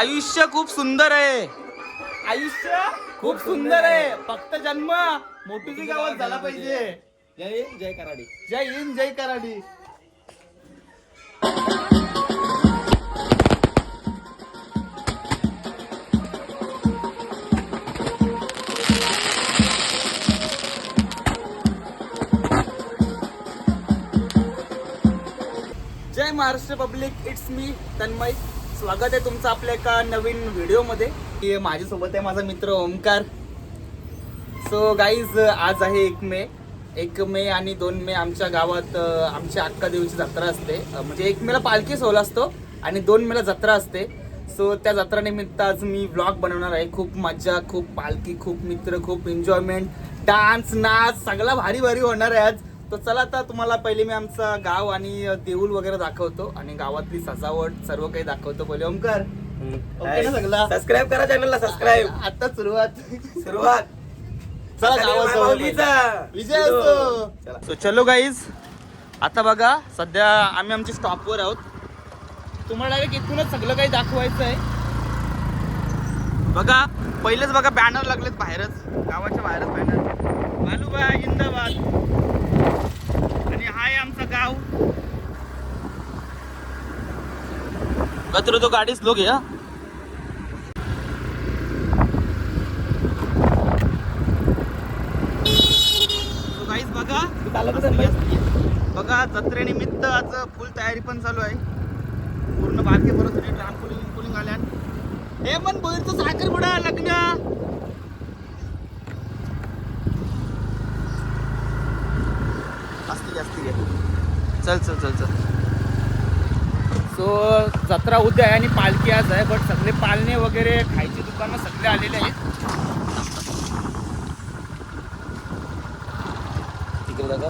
आयुष्य खूप सुंदर आहे. आयुष्य खूप सुंदर आहे. फक्त जन्म मोठुजी गावात झाला पाहिजे. जय हिंद जय कराडी. जय हिंद जय कराडी. Jai Maharashtra public it's me Tanmay. स्वागत आहे तुमचं आपल्या एका नवीन व्हिडिओमध्ये. माझ्यासोबत आहे माझा मित्र ओमकार सो गाईज आज आहे एक मे. एक मे आणि दोन मे आमच्या गावात आमच्या आमची अक्का देवीची जत्रा असते. म्हणजे एक मेला पालखी सोहळा असतो आणि दोन मेला जत्रा असते. सो त्या जत्रानिमित्त आज मी ब्लॉग बनवणार आहे. खूप मजा खूप पालखी खूप मित्र खूप एन्जॉयमेंट डान्स नाच सगळा भारी भारी होणार आहे आज. तर चला आता तुम्हाला पहिले मी आमचा गाव आणि देऊळ वगैरे दाखवतो आणि गावातली सजावट सर्व काही दाखवतो पहिले. ओमकार. ओके ना सगळा? सबस्क्राईब करा चॅनलला सबस्क्राईब आता सुरुवात. सुरुवात. चला. विजय चला. सो चलो गाईज आता बघा सध्या आम्ही आमच्या स्टॉपवर आहोत. तुम्हाला डायरेक्ट इथूनच सगळं काही दाखवायचं आहे. बघा पहिलेच बघा बॅनर लागलेत बाहेरच. गावाच्या बाहेरच बॅनर मालूबा जिंदाबाद. आणि हा आहे आमचं गाव. कचरो तो गाडीच लोक या गाईज बघा? बघा जत्रेनिमित्त आज फुल तयारी पण चालू आहे. पूर्ण बारके परत ट्राम्पोलिंग पुलिंग आल्या हे पण बोलतो साखरपुडा लग्न! जास्ती चल चल चल चल. सो जत्रा उद्या आहे आणि पालखी आज आहे बट सगळे पालणे वगैरे खायची दुकानं सगळे आलेले आहेत. तिकडे.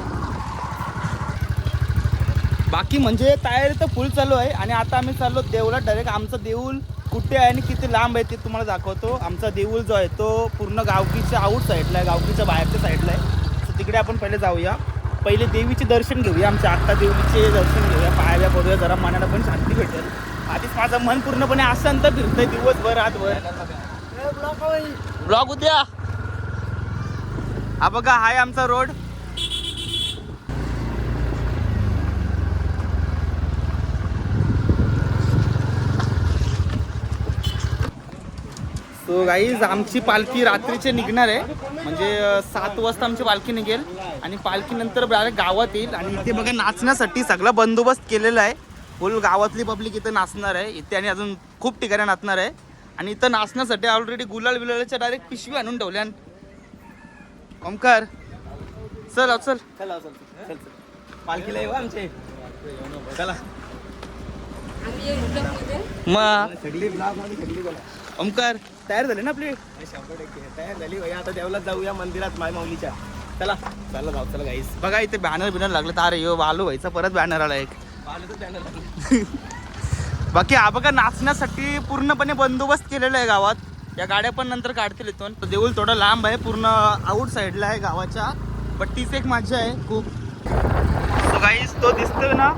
बाकी म्हणजे तयारी तर फुल चालू आहे आणि आता आम्ही चाललो देऊळला डायरेक्ट आमचं देऊळ कुठे आहे आणि किती लांब आहे ते तुम्हाला दाखवतो. आमचा देऊळ जो आहे तो पूर्ण गावकीच्या आऊट साईडला आहे गावकीच्या बाहेरच्या साईडला आहे. तर तिकडे आपण पहिले जाऊया. पहिले देवीचे दर्शन घेऊया आमच्या आत्ता देवीचे दर्शन घेऊया. पायाव्या बघूया जरा मनाला पण शांती भेटेल. आधीच माझं मन पूर्णपणे अशांत फिरतंय दिवसभर रातभर ब्लॉग उद्या. हा बघा हाय आमचा रोड सो गाईज आमची पालखी रात्रीचे निघणार आहे. म्हणजे सात वाजता आमची पालखी निघेल. आणि पालखीनंतर डायरेक्ट गावात येईल. आणि इथे बघा नाचण्यासाठी सगळा बंदोबस्त केलेला आहे. फुल गावातली पब्लिक इथं नाचणार आहे. इथे आणि अजून खूप ठिकाणी नाचणार आहे. आणि इथं नाचण्यासाठी ऑलरेडी गुलाल बिलालच्या डायरेक्ट पिशवी आणून ठेवल्या. ओमकार चल चल. पालखीला येऊ आमचे. चला. मग सगळी ओमकार. तयार झाले ना आपली? शंभर टक्के. तयार झाली. भाई आता देवलात जाऊया मंदिरात माय माऊलीच्या चला. चला जाऊ चला गाईस बघा इथे बॅनर बिनर लागले तर अरे यो बालू व्हायचा परत बॅनर आला एक. बाकी हा बघा नाचण्यासाठी पूर्णपणे बंदोबस्त केलेला आहे गावात. या गाड्या पण नंतर काढतील इथून. देऊळ थोडं लांब आहे पूर्ण आउट साईडला आहे गावाच्या. पण तीच एक मजा आहे खूप. गाईस तो दिसतोय ना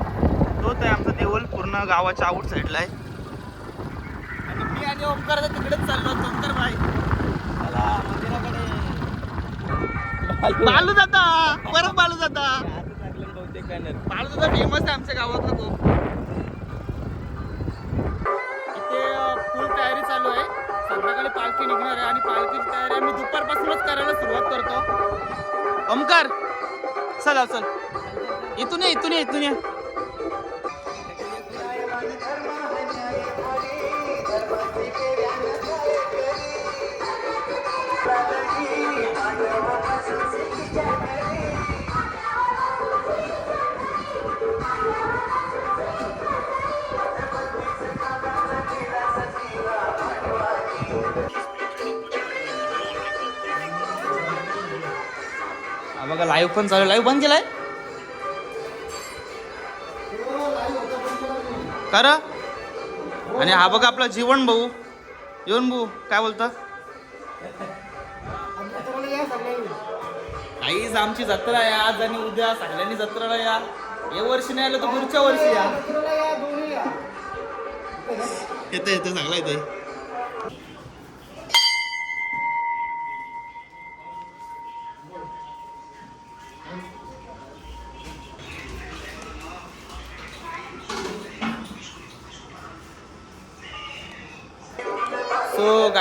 तोच आहे आमचा देऊळ पूर्ण गावाच्या आउट साईडला आहे. आणि मी आणि ओमकार तिकडेच चाललो ओमकार भाई. चला बालू जाता परत बालू जाता आजच बालू जाता फेमस आहे आमच्या गावातला तो. इथे फुल तयारी चालू आहे. संध्याकाळी पालखी निघणार आहे आणि पालखीची तयारी आम्ही दुपारपासूनच करायला सुरुवात करतो. ओमकार चला चल. इथून ये इथून ये इथून ये. बघा लाईव्ह पण चालू लाईव्ह बंद केलाय? कर. आणि हा बघा आपला जीवन भाऊ. येऊन भाऊ काय बोलता? आईज आमची जत्रा आहे आज आणि उद्या सगळ्यांनी जत्राला या या वर्षी नाही आलं तर पुढच्या वर्षी या. येते येते चांगला येते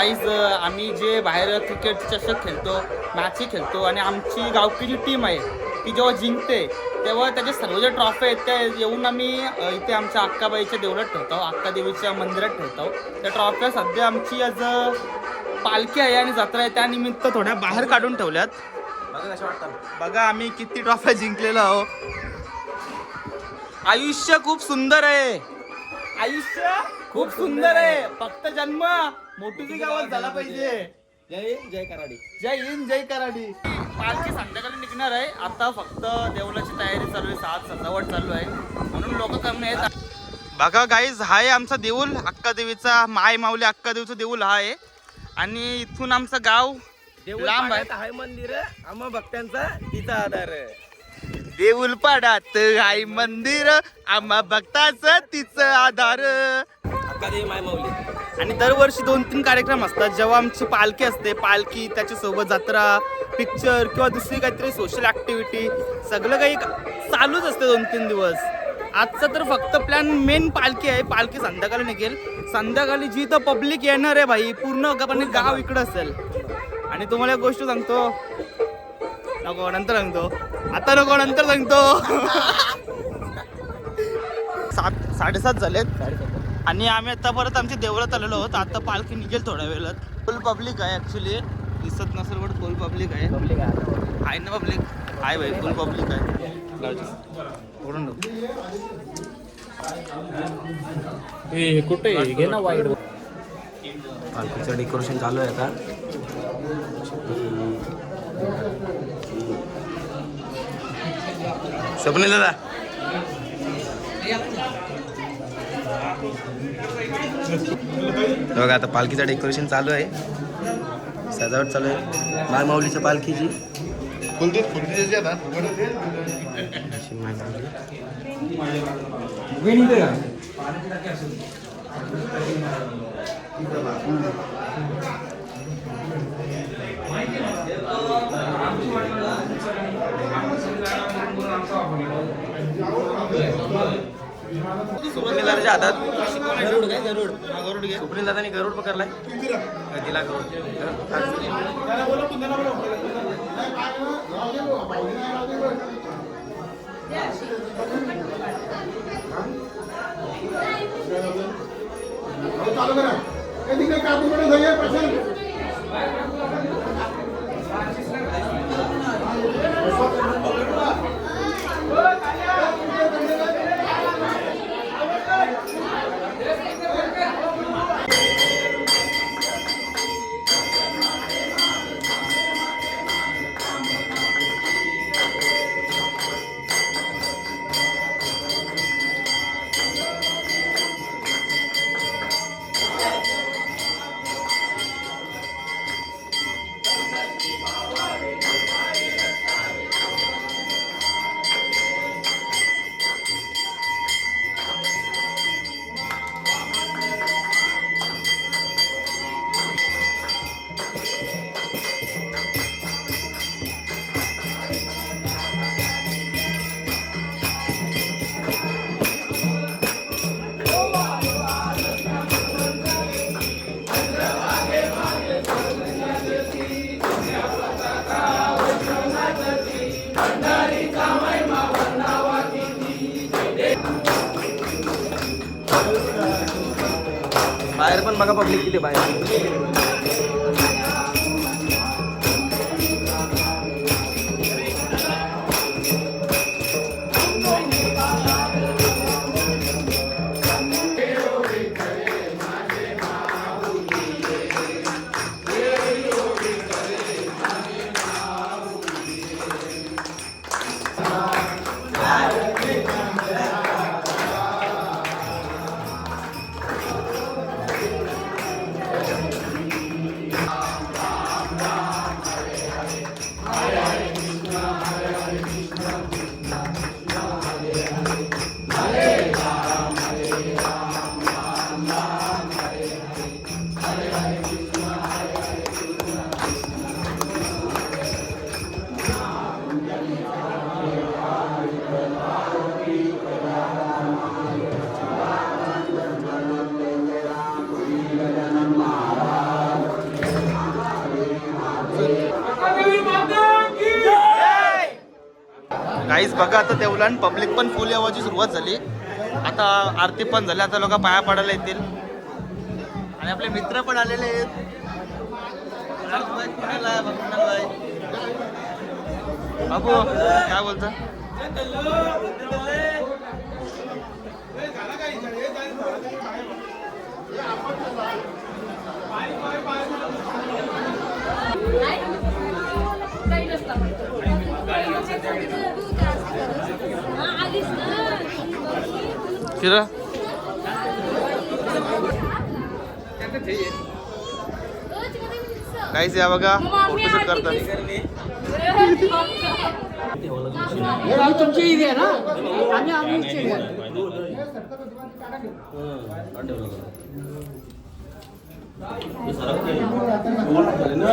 गाईज आम्ही जे बाहेर क्रिकेट चषक खेळतो मॅची खेळतो आणि आमची गावची जी टीम आहे ती जेव्हा जिंकते तेव्हा त्याचे सर्व जे ट्रॉफी आहेत त्या येऊन आम्ही इथे आमच्या अक्काबाईच्या देवळात ठेवतो अक्का देवीच्या मंदिरात ठेवतो. त्या ट्रॉफ्या सध्या आमची आज पालखी आहे आणि जत्रा आहे. त्यानिमित्त थोड्या बाहेर काढून ठेवल्यात. बघा आम्ही किती ट्रॉफ्या जिंकलेलो आहो आयुष्य खूप सुंदर आहे. आयुष्य खूप सुंदर आहे. फक्त जन्म. मोठुजी गावात झाला पाहिजे. जय हिंद, जय कराडी. जय हिंद जय कराडी. पालखी संध्याकाळी निघणार आहे. आता फक्त देवळाची तयारी चालू आहे. सात सजावट चालू आहे. म्हणून लोक कमी आहेत. बघा गाईज हा आहे आमचा देऊळ अक्का देवीचा माय माऊली अक्का देवीचं देऊळ हा आहे. आणि इथून आमचं गाव देऊळ लांब आहे. आहे मंदिर. आम्हा भक्तांचा तिचा आधार. देऊळ पाडात आई मंदिर. आम्हा भक्ताचं तिचं आधार. अक्कादेवी माय माऊली. आणि दरवर्षी दोन तीन कार्यक्रम असतात. जेव्हा आमची पालखी असते पालखी त्याच्यासोबत जत्रा पिक्चर किंवा दुसरी काहीतरी सोशल ॲक्टिव्हिटी सगळं काही चालूच असते दोन तीन दिवस. आजचा तर फक्त प्लॅन मेन पालखी आहे. पालखी संध्याकाळी निघेल. संध्याकाळी जी तर पब्लिक येणार आहे भाई पूर्ण पण गाव इकडं असेल. आणि तुम्हाला एक गोष्ट सांगतो. नको नंतर सांगतो. आता नको नंतर सांगतो. सात साडेसात झालेत. आणि आम्ही आता परत आमच्या देवळात आलेलो आहोत. आता पालखी निघेल थोड्या वेळात. फुल पब्लिक आहे ऍक्च्युली दिसत नसेल पण फुल पब्लिक आहे. पब्लिक आहे. ना पब्लिक आहे भाई फुल पब्लिक आहे. हे कुठे घे ना वाईड पालखीचं डेकोरेशन चालू आहे आता. स्वप्नील दादा. बघा आता पालखीचं डेकोरेशन चालू आहे. सजावट चालू आहे. माय माऊलीच्या पालखीची अशी त्याच्या दादाच्या हातात. गरुड काय गरुड? गरुड घे दादाने गरुड पकडलाय. दिला गरुड. बाहेर काहीच बघा आता देवलान पब्लिक पण फुल यावाची सुरुवात झाली. आता आरती पण झाली आता लोक पाया पडायला येतील. आणि आपले मित्र पण आलेले आहेत. कुणाल बाबू काय बोलतो? फिरा. काहीच या बघा. फोटोशूट करतात. तुमची ईद आहे ना? आम्ही आम्ही सरक ना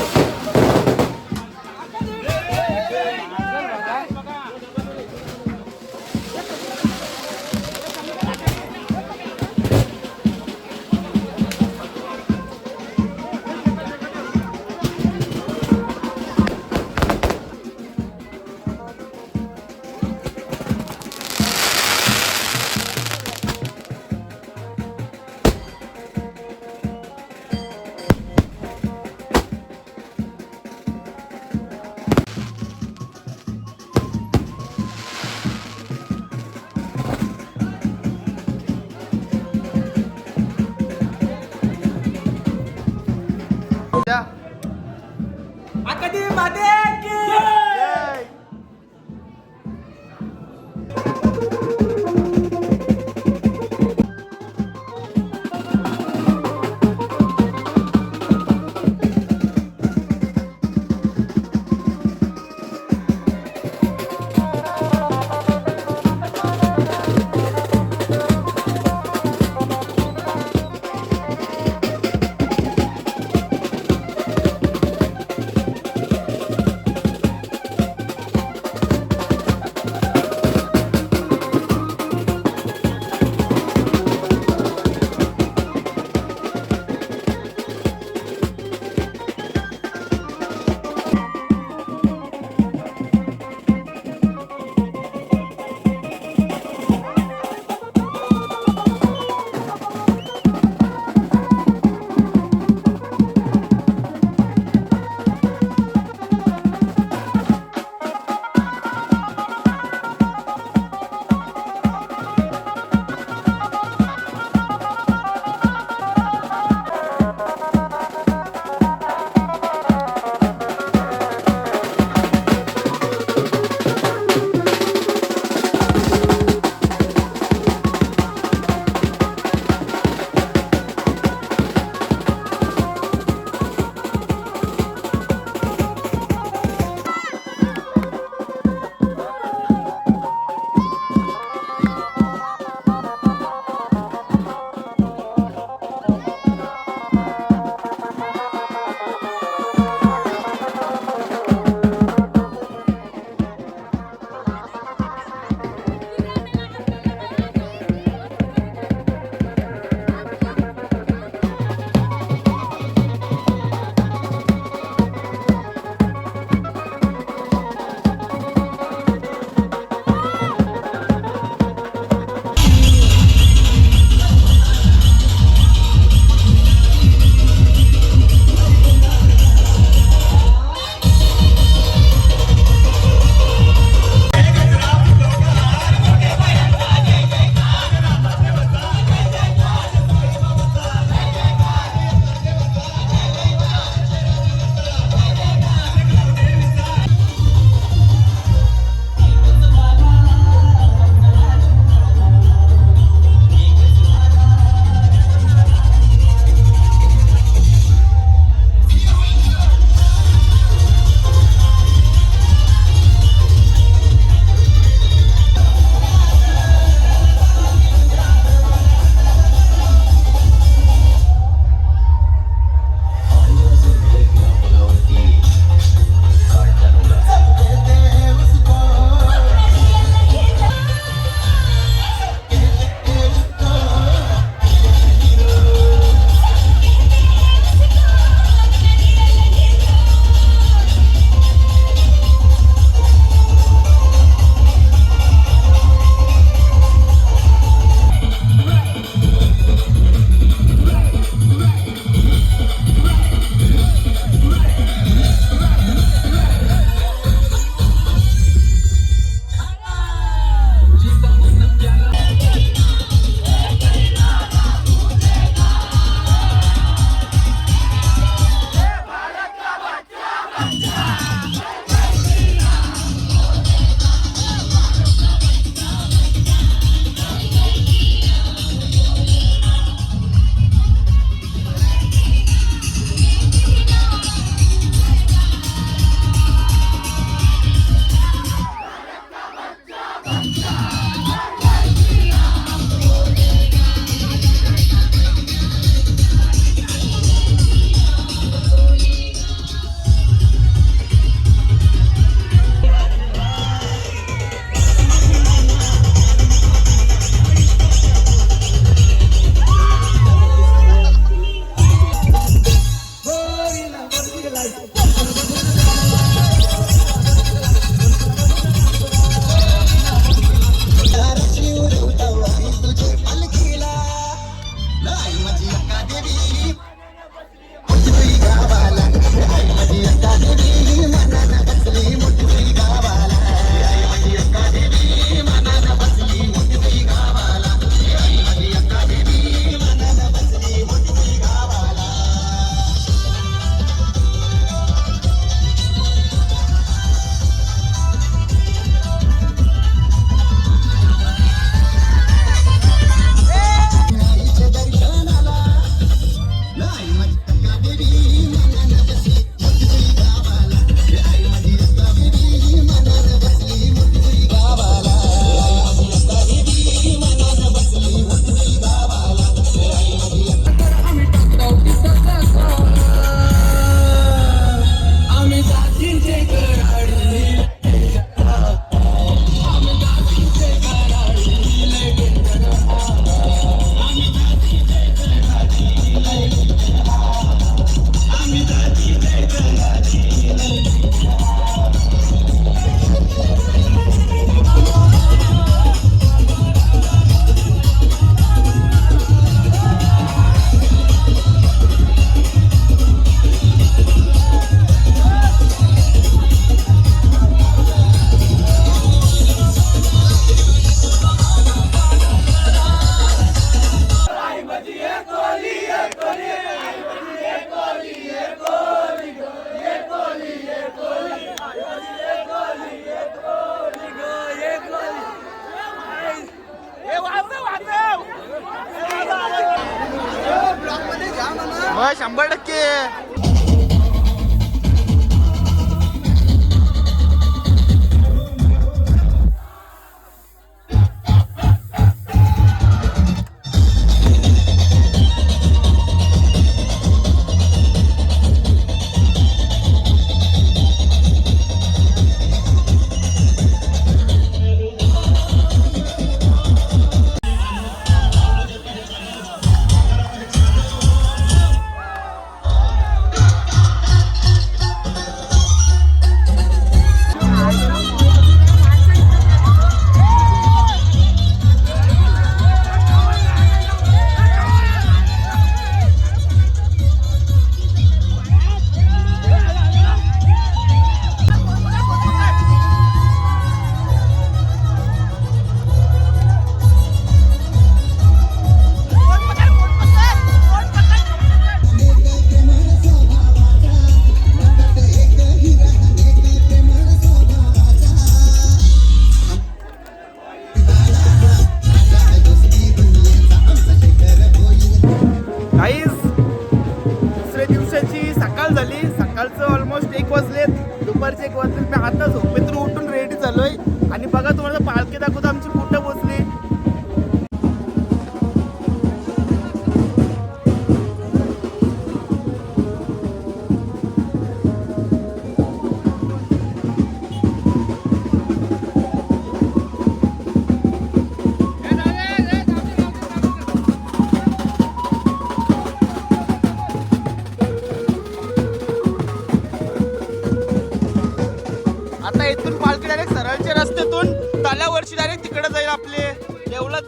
शंभर टक्के.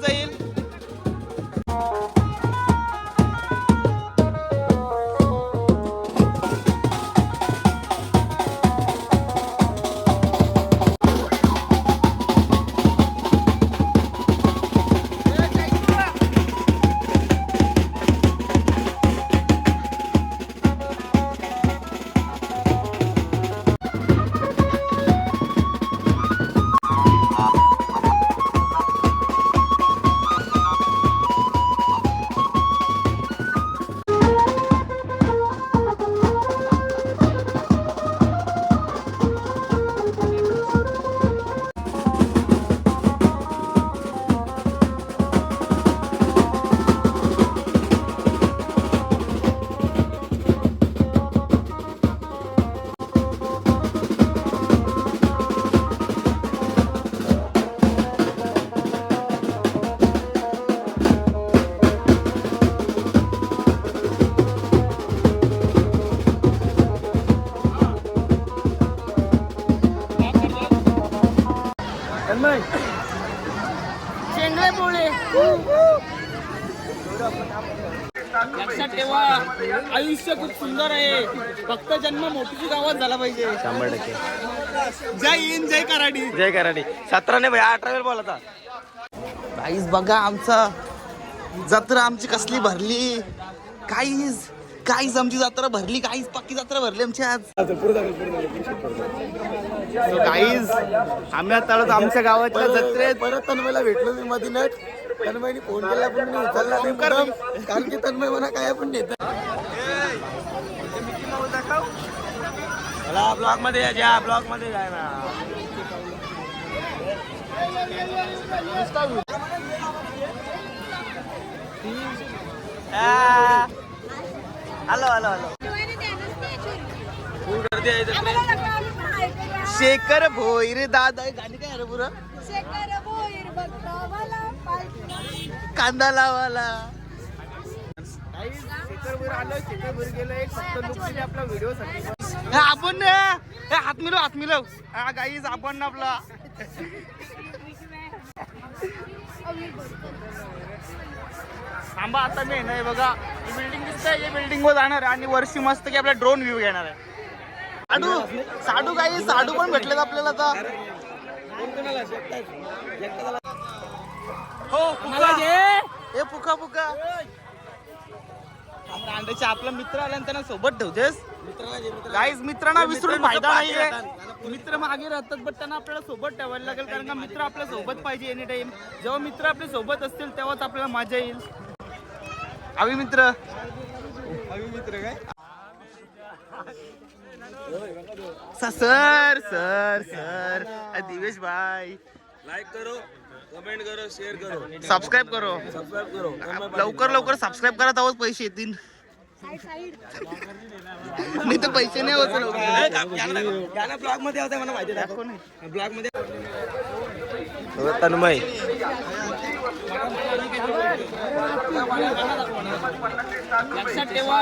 देवलाच झाला पाहिजे. शंभर टक्के. जय हिंद जय कराडी. जय कराडी. सतराने भाई अठरा वेळ बोलता काहीच बघा आमचा. जत्रा आमची कसली भरली. काहीच काहीच आमची जत्रा भरली काहीच पक्की जत्रा भरली आमची आज. काहीच आम्ही आता आमच्या गावातल्या जत्रेत. परत तन्मयला भेटलो मी मधीनच. तन्मयने फोन केला पण मी उचलला नाही. कारण की तन्मय म्हणा काय आपण नेत चला ब्लॉकमध्ये यायच्या ब्लॉकमध्ये जाय ना. Hello hello hello. फुल गर्दी आहे इथं. शेखर भोईर दादा गाणी काय अरे पुरं? कांदा लावाला शेखर भोईर आलो शेखर भोईर गेलो एक आपला व्हिडिओ साठी आपण ना, हात मिळव हात मिळव हा गाईज आपण ना आपला थांबा आता मी नाही बघा ही बिल्डिंग दिसतंय या बिल्डिंग वर जाणार आणि वर्षी मस्त की आपला ड्रोन व्ह्यू घेणार आहे. साडू साडू काही साडू पण भेटलेत आपल्याला आता. हो पुका. हे पुका पुका. आपला मित्र आला आणि त्यांना सोबत ठेवतेस? गाईज मित्रांना विसरून फायदा नाहीये. मित्र मागे राहतात बट त्यांना आपल्याला सोबत ठेवायला लागेल कारण का मित्र आपल्यासोबत पाहिजे एनी टाइम जेव्हा मित्र आपल्यासोबत असतील तेव्हाच आपल्याला मजा येईल. आम्ही मित्र. आम्ही मित्र काय सर सर. सर दिवेश भाई. लाइक करो कमेंट करो शेअर करो. सबस्क्राईब करो. सबस्क्राईब करो. लवकर लवकर सबस्क्राईब करा तेव्हाच पैसे येतील. नाही तर पैसे नाही होत. ब्लॉगमध्ये होता मला माहिती दाखव नाही. ब्लॉगमध्ये तन्मय. लक्षात ठेवा.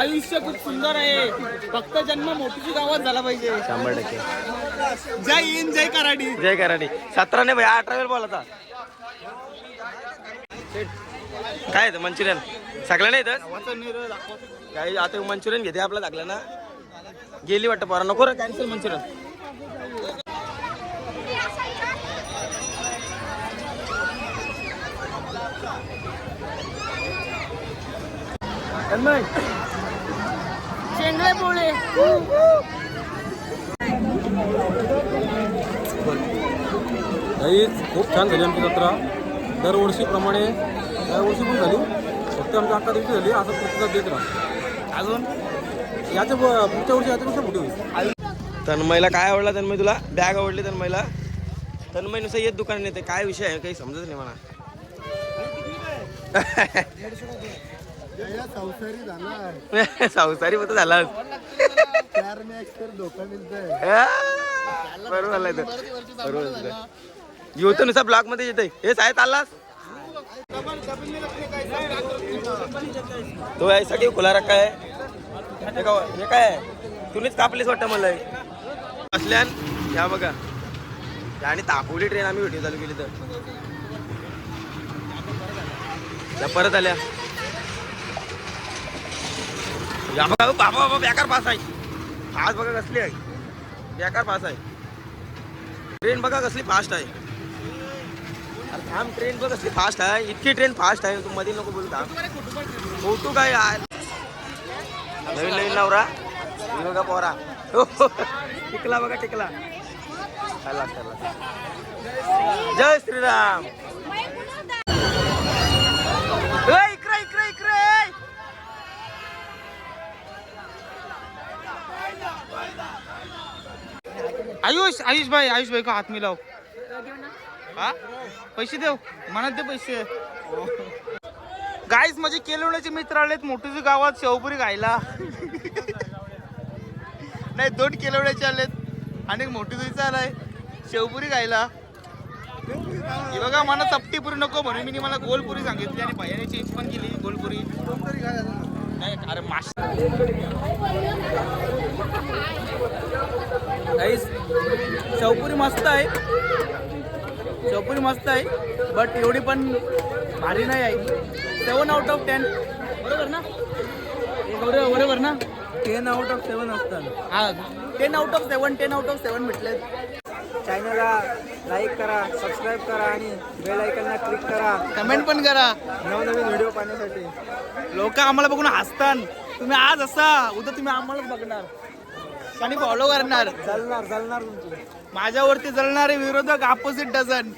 आयुष्य खूप सुंदर आहे. फक्त जन्म मोठीची गावात झाला पाहिजे. शंभर टक्के. जय हिंद जय कराडी. जय कराडी. सतरा नाही भाई अठरा वेळ बोलाचा काय आहे मंचुरियन? सगळं नाही तर? काही आता मंचुरियन घेते आपलं टाकलं ना. गेली वाटतं पोरा नको रे कॅन्सल मंचुरियन. शेंगळे पोळे. खूप छान झाली आमची जत्रा. दरवर्षीप्रमाणे या वर्षी पण झाली. फक्त आमच्या अकरा दिवशी झाली. असं प्रतिसाद देत राहा अजून? याच्या पुढच्या वर्षी याच्यापेक्षा मोठी होईल. तन्मयला काय आवडला तन्मय तुला? बॅग आवडली तन्मयला? तन्मय नुसतं येत दुकान येते काय विषय आहे? काही समजत नाही मला. संसारी होत झाला बरोबर. बरोबर झालं. येऊ तर नुसता ब्लॉकमध्ये येते हे साहेब आलास? तो ऐसा की खुला रखा है हे का- हे काय आहे? तुम्हीच कापलीच वाटतं मला असल्यान या बघा. आणि तापवली ट्रेन आम्ही व्हिडिओ चालू केली तर. परत आल्या. या बघा बाबा बाबा बेकार पास आहे. आज बघा कसली आहे. बेकार पास आहे. ट्रेन बघा कसली फास्ट आहे. थांब ट्रेन बघ कसली फास्ट आहे. इतकी ट्रेन फास्ट आहे तू मध्ये नको बोलू थांब. फोटो काय यार? नवीन नवीन नवरा. बघा पोरा. हो, हो. टिकला बघा टिकला. चला चला. जय श्रीराम. इकडे इकडे इकडे. आयुष आयुष भाई आयुष भाई का हाथ मिलाव. हा? पैसे देव म्हणत दे पैसे. गाईस म्हणजे केलवण्याचे मित्र आलेत मोठीच्या गावात शेवपुरी गायला नाही दोन केलवण्याचे आलेत. आणि एक मोठी जुईचा आलाय शेवपुरी गायला बघा मला चपटी पुरी नको म्हणून मी मला गोलपुरी सांगितली आणि भैयाने चेंज पण केली गोलपुरी नाही अरे माश गाईस शेवपुरी मस्त आहे. शेवपुरी मस्त आहे बट एवढी पण भारी नाही आहे. सेवन आउट ऑफ टेन बरोबर ना? बरोबर बरोबर ना? टेन आउट ऑफ सेवन असतात. हा ten out of seven ten out of seven भेटले चॅनलला लाईक करा सबस्क्राईब करा आणि बेल आयकनला क्लिक करा. कमेंट पण करा. नवनवीन व्हिडिओ पाहण्यासाठी. लोक आम्हाला बघून हसतात. तुम्ही आज असा उद्या तुम्ही आम्हालाच बघणार. आणि फॉलो करणार. चालणार चालणार तुमची. माझ्यावरती जळणारे विरोधक अपोजिट डझन